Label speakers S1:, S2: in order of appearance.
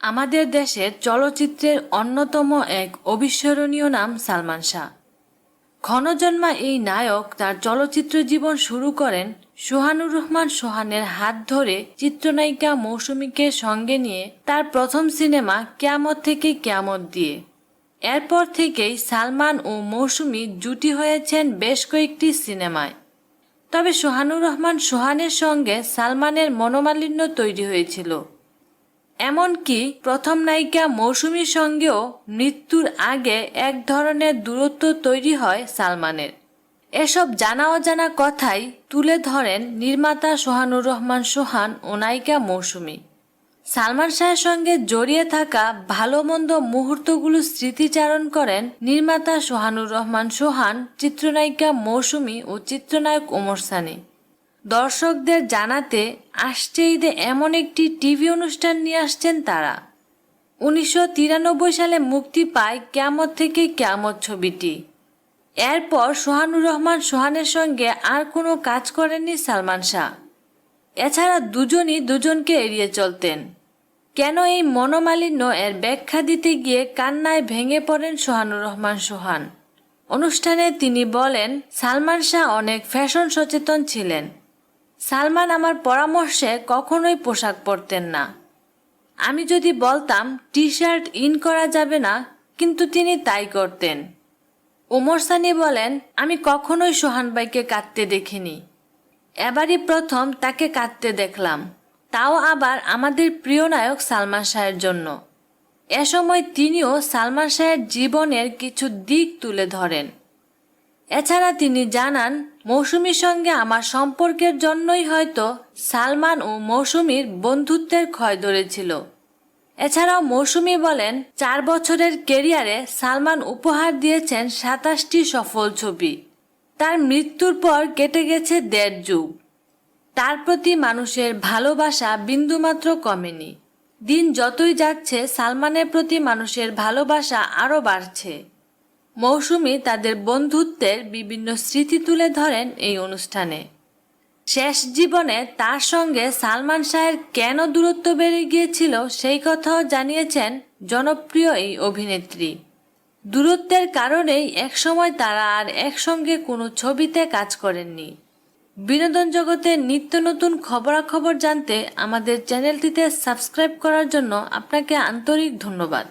S1: আমাদের দেশের চলচ্চিত্রের অন্যতম এক অবিস্মরণীয় নাম সালমান শাহ। ঘনজন্মা এই নায়ক তার চলচ্চিত্র জীবন শুরু করেন সোহানুর রহমান সোহানের হাত ধরে চিত্রনায়িকা মৌসুমীকে সঙ্গে নিয়ে তার প্রথম সিনেমা কেয়ামত থেকে কেয়ামত দিয়ে। এরপর থেকেই সালমান ও মৌসুমী জুটি হয়েছেন বেশ কয়েকটি সিনেমায়। তবে সোহানুর রহমান সোহানের সঙ্গে সালমানের মনোমালিন্য তৈরি হয়েছিল। এমনকি প্রথম নায়িকা মৌসুমীর সঙ্গেও মৃত্যুর আগে এক ধরনের দূরত্ব তৈরি হয় সালমানের। এসব জানা অজানা কথাই তুলে ধরেন নির্মাতা সোহানুর রহমান সোহান ও নায়িকা মৌসুমী। সালমান শাহের সঙ্গে জড়িয়ে থাকা ভালো মন্দ মুহূর্তগুলো স্মৃতিচারণ করেন নির্মাতা সোহানুর রহমান সোহান, চিত্রনায়িকা মৌসুমী ও চিত্রনায়ক ওমর সানি। দর্শকদের জানাতে আসছে ঈদে এমন একটি টিভি অনুষ্ঠান নিয়ে আসছেন তারা। উনিশশো তিরানব্বই সালে মুক্তি পায় ক্যামত থেকে ক্যামত ছবিটি। এরপর সোহানুর রহমান সোহানের সঙ্গে আর কোনো কাজ করেননি সালমান শাহ। এছাড়া দুজনই দুজনকে এড়িয়ে চলতেন। কেন এই মনোমালিন্য এর ব্যাখ্যা দিতে গিয়ে কান্নায় ভেঙে পড়েন সোহানুর রহমান সোহান। অনুষ্ঠানে তিনি বলেন, সালমান শাহ অনেক ফ্যাশন সচেতন ছিলেন। সালমান আমার পরামর্শে কখনোই পোশাক পরতেন না। আমি যদি বলতাম টি শার্ট ইন করা যাবে না, কিন্তু তিনি তাই করতেন। ওমর সানি বলেন, আমি কখনোই সোহান ভাইকে কাঁদতে দেখিনি। এবারই প্রথম তাকে কাঁদতে দেখলাম। তাও আবার আমাদের প্রিয় নায়ক সালমান শাহের জন্য। এ সময় তিনিও সালমান শাহের জীবনের কিছু দিক তুলে ধরেন। এছাড়া তিনি জানান, মৌসুমীর সঙ্গে আমার সম্পর্কের জন্যই হয়তো সালমান ও মৌসুমীর বন্ধুত্বের ক্ষয় ধরেছিল। এছাড়াও মৌসুমী বলেন, চার বছরের কেরিয়ারে সালমান উপহার দিয়েছেন সাতাশটি সফল ছবি। তার মৃত্যুর পর কেটে গেছে দেড় যুগ। তার প্রতি মানুষের ভালোবাসা বিন্দুমাত্র কমেনি। দিন যতই যাচ্ছে, সালমানের প্রতি মানুষের ভালোবাসা আরও বাড়ছে। মৌসুমী তাদের বন্ধুত্বের বিভিন্ন স্মৃতি তুলে ধরেন এই অনুষ্ঠানে। শেষ জীবনে তার সঙ্গে সালমান শাহের কেন দূরত্ব বেড়ে গিয়েছিল সেই কথাও জানিয়েছেন জনপ্রিয় এই অভিনেত্রী। দূরত্বের কারণেই একসময় তারা আর একসঙ্গে কোনো ছবিতে কাজ করেননি। বিনোদন জগতের নিত্য নতুন খবরাখবর জানতে আমাদের চ্যানেলটিতে সাবস্ক্রাইব করার জন্য আপনাকে আন্তরিক ধন্যবাদ।